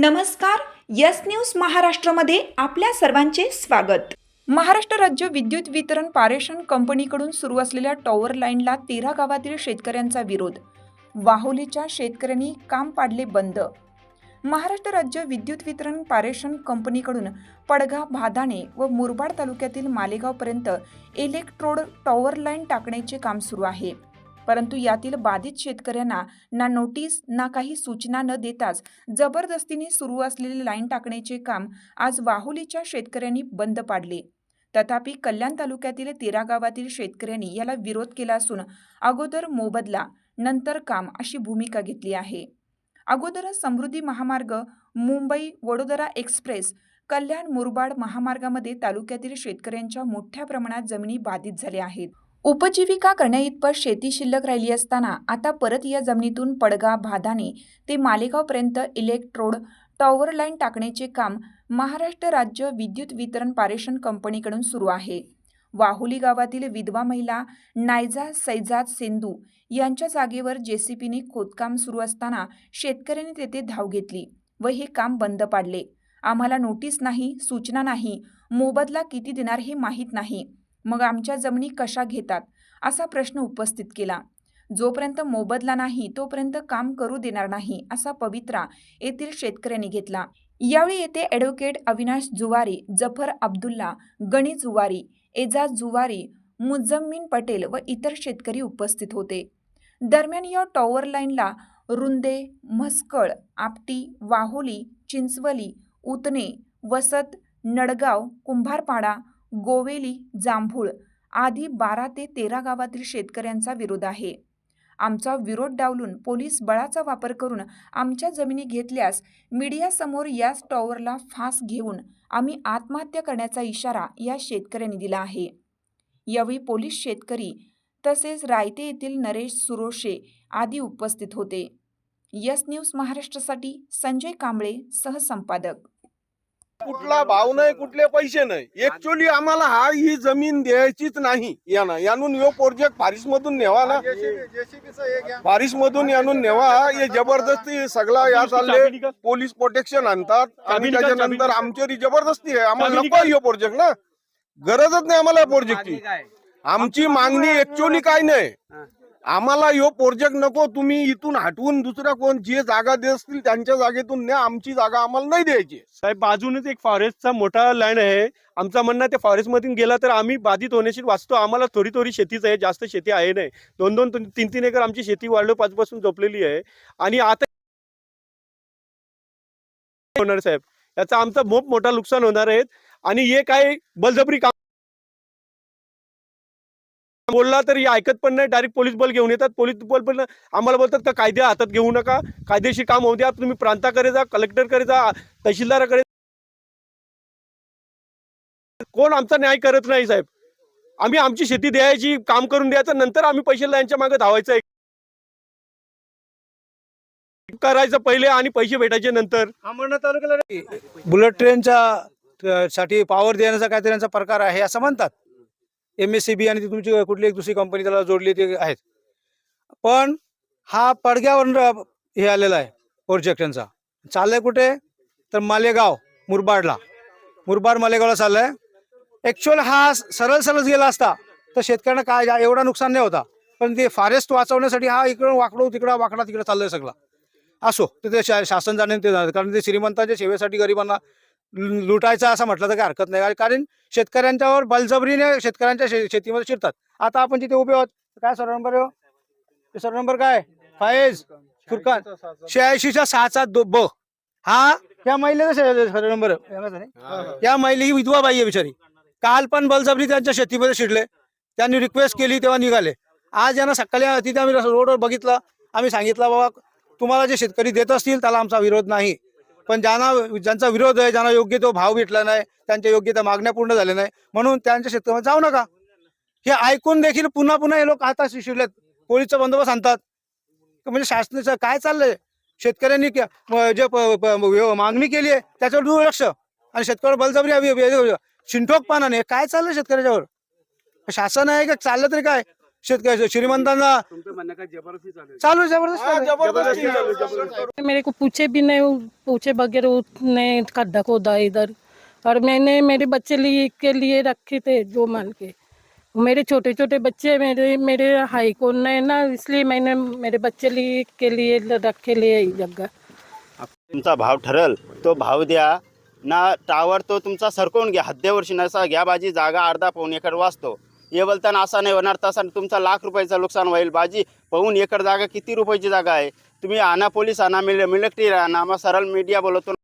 नमस्कार yes news महाराष्ट्रामध्ये आपल्या सर्वांचे स्वागत. महाराष्ट्र राज्य विद्युत वितरण पारेषण कंपनीकडून सुरू असलेल्या टॉवर लाईनला तेरा गावातील शेतकऱ्यांचा विरोध. वाहोलीच्या शेतकऱ्यांनी काम पाडले बंद. महाराष्ट्र राज्य विद्युत वितरण पारेषण कंपनीकडून पडगा भादाणे व मुरबाड तालुक्यातील मालेगावपर्यंत इलेक्ट्रोड टॉवर लाईन टाकण्याचे काम सुरू आहे. परंतु यातील बाधित शेतकऱ्यांना ना नोटीस ना काही सूचना न देताच जबरदस्तीने सुरू असलेले लाईन टाकण्याचे काम आज वाहुलीच्या शेतकऱ्यांनी बंद पाडले. तथापि कल्याण तालुक्यातील तेरा गावातील शेतकऱ्यांनी याला विरोध केला असून अगोदर मोबदला नंतर काम अशी भूमिका घेतली आहे. अगोदरच समृद्धी महामार्ग मुंबई वडोदरा एक्सप्रेस कल्याण मुरबाड महामार्गामध्ये तालुक्यातील शेतकऱ्यांच्या मोठ्या प्रमाणात जमिनी बाधित झाल्या आहेत. उपजीविका करण्याइतपत शेती शिल्लक राहिली असताना आता परत या जमिनीतून पडगा भाधाने ते मालेगावपर्यंत इलेक्ट्रोड टॉवर लाईन टाकण्याचे काम महाराष्ट्र राज्य विद्युत वितरण पारेषण कंपनीकडून सुरू आहे. वाहुली गावातील विधवा महिला नायजा सैजाद सेंदू यांच्या जागेवर जेसीपीने खोदकाम सुरू असताना शेतकऱ्यांनी तेथे धाव घेतली व हे काम बंद पाडले. आम्हाला नोटीस नाही सूचना नाही मोबदला किती देणार हे माहीत नाही. मग आमच्या जमिनी कशा घेतात? असा प्रश्न उपस्थित केला. जोपर्यंत मोबदला नाही तोपर्यंत काम करू देणार नाही असा पवित्रा येथील शेतकऱ्यांनी घेतला. यावेळी येथे ॲडव्होकेट अविनाश जुवारी जफर अब्दुल्ला गणी जुवारी एजाज जुवारी मुजम्मिन पटेल व इतर शेतकरी उपस्थित होते. दरम्यान या टॉवर लाईनला रुंदे म्हसकळ आपटी वाहोली चिंचवली उतने वसत नडगाव कुंभारपाडा गोवेली जांभूळ आदी बारा ते तेरा गावातील शेतकऱ्यांचा विरोध आहे. आमचा विरोध डावलून पोलीस बळाचा वापर करून आमच्या जमिनी घेतल्यास मीडियासमोर याच टॉवरला फास घेऊन आम्ही आत्महत्या करण्याचा इशारा या शेतकऱ्यांनी दिला आहे. यावेळी पोलीस शेतकरी तसेच रायते येथील नरेश सुरोशे आदी उपस्थित होते. यस न्यूज महाराष्ट्रासाठी संजय कांबळे सहसंपादक. कुठला भाव नाही कुठले पैसे नाही. ऍक्च्युअली आम्हाला हा ही जमीन द्यायचीच नाही. यानं यानून यो प्रोजेक्ट फारिस मधून नेवा ना. फारिस मधून यानून नेवा हे जबरदस्ती सगळा या चालले पोलीस प्रोटेक्शन आणतात. आणि त्याच्यानंतर आमच्यावर ही जबरदस्ती आहे. आम्हाला नको यो प्रोजेक्ट ना. गरजच नाही आम्हाला प्रोजेक्टची आमची मागणी ऍक्च्युअली काय नाही. आम्हाला यो प्रोजेक्ट नको तुम्ही इथून हटवून दुसऱ्या कोण जे जागा देत असतील त्यांच्या जागेतून न्या आमची जागा आम्हाला नाही द्यायची. साहेब बाजूनच एक फॉरेस्टचा मोठा लँड आहे. आमचा म्हणणं ते त्या फॉरेस्ट मधून गेला तर आम्ही बाधित होण्याशी वाचतो आम्हाला थोडी थोडी शेतीच आहे जास्त शेती आहे नाही. दोन दोन तीन तीन तीन एकर आमची शेती वाढलो पासून झोपलेली आहे. आणि आता होणार साहेब. याचा आमचा खूप मोठा नुकसान होणार आहे. आणि हे काय बलजबरी काम बोलला तरी ऐकत पण नाही. डायरेक्ट पोलीस बल घेऊन येतात. पोलीस बल पण आम्हाला बोलतात का कायदे हातात घेऊ नका. कायदेशीर काम होऊ द्या. तुम्ही प्रांताकडे जा कलेक्टरकडे जा तहसीलदाराकडे कोण आमचा न्याय करत नाही साहेब? आम्ही आमची शेती द्यायची काम करून द्यायचं नंतर आम्ही पैसे यांच्या मागे धावायचं आहे. करायचं पहिले आणि पैसे भेटायचे नंतर. अंबरनाथ तालुक्याला बुलेट ट्रेनच्या साठी पॉवर देण्याचा काहीतरी यांचा प्रकार आहे असं म्हणतात. एम एस सी बी आणि ती तुमची कुठली एक दुसरी कंपनी त्याला जोडली ते आहेत. पण हा पडग्यावर हे आलेला आहे प्रोजेक्ट यांचा. चाललाय कुठे? तर मालेगाव मुरबाडला. मुरबाड मालेगावला चाललाय. ऍक्च्युअल हा सरळ सरळ गेला असता तर शेतकऱ्यांना काय एवढा नुकसान नाही होता. पण ते फॉरेस्ट वाचवण्यासाठी हा इकडं वाकडो तिकडं वाकडा तिकडं चाललंय सगळं. असो तर ते शा- शासन जाणे ते कारण ते श्रीमंतांच्या सेवेसाठी गरिबांना लुटायचं असं म्हटलं तर काही हरकत नाही. कारण शेतकऱ्यांच्यावर बलजबरीने शेतकऱ्यांच्या शे- शेतीमध्ये शिरतात. आता आपण जिथे उभे आहोत काय सर नंबर हो? सर नंबर काय? फायज फुरकान. शहाऐंशीच्या सहाचा दो ब. हा? या महिलेचा सर नंबर? या महिला ही विधवा बाई आहे बिचारी. काल पण बलजबरी त्यांच्या शेतीमध्ये शिरले. त्यांनी रिक्वेस्ट केली तेव्हा निघाले. आज यांना सकाळी तिथे आम्ही रोडवर बघितलं. आम्ही सांगितलं बाबा तुम्हाला जे शेतकरी देत असतील त्याला आमचा विरोध नाही. पण ज्यांना ज्यांचा विरोध आहे ज्यांना योग्य तो भाव भेटला नाही त्यांच्या योग्य त्या मागण्या पूर्ण झाल्या नाही म्हणून त्यांच्या शेतकऱ्यामध्ये जाऊ नका हे ऐकून देखील पुन्हा पुन्हा हे लोक आता शिशिरलेत पोलीसचा बंदोबस्त आणतात म्हणजे शासनाचं काय चाललंय शेतकऱ्यांनी जे प- मागणी केली आहे त्याच्यावर दुर्लक्ष आणि शेतकऱ्यावर बलजबरी हवी शिंठोकपणाने काय चाललंय शेतकऱ्याच्यावर शासन आहे का चाललं तरी काय शेतकरी श्रीमंतांना चालू जबरदस्त हा, चालू आहे. जबरदस्ती चालू, जबरदस्ती. मेरे को पूछे भी नहीं पूछे बगैर उसने खड्डा खोदा इधर। और मैंने मेरे बच्चे लिए के लिए रखे थे जो मान के। मेरे छोटे छोटे बच्चे मेरे मेरे हाई को है ना इसलिए मैंने मेरे बच्चे लिए के लिए रखे लिए जगह। तुमचा भाव ठरल तो भाव द्या. ना टावर तो तुमचा सरकवून घ्या. हद्देवरशी नसा घ्या बाजी. जागा अर्धा पाऊन एकर वाचतो. हे बोलताना असा नाही होणार तसा तुमचा लाख रुपयाचं नुकसान होईल. बाजी पाहून एकर जागा किती रुपयाची जागा आहे? तुम्ही आणा पोलीस आणा मिल मिलिटरी आणा मग सरळ मीडिया बोलवतो.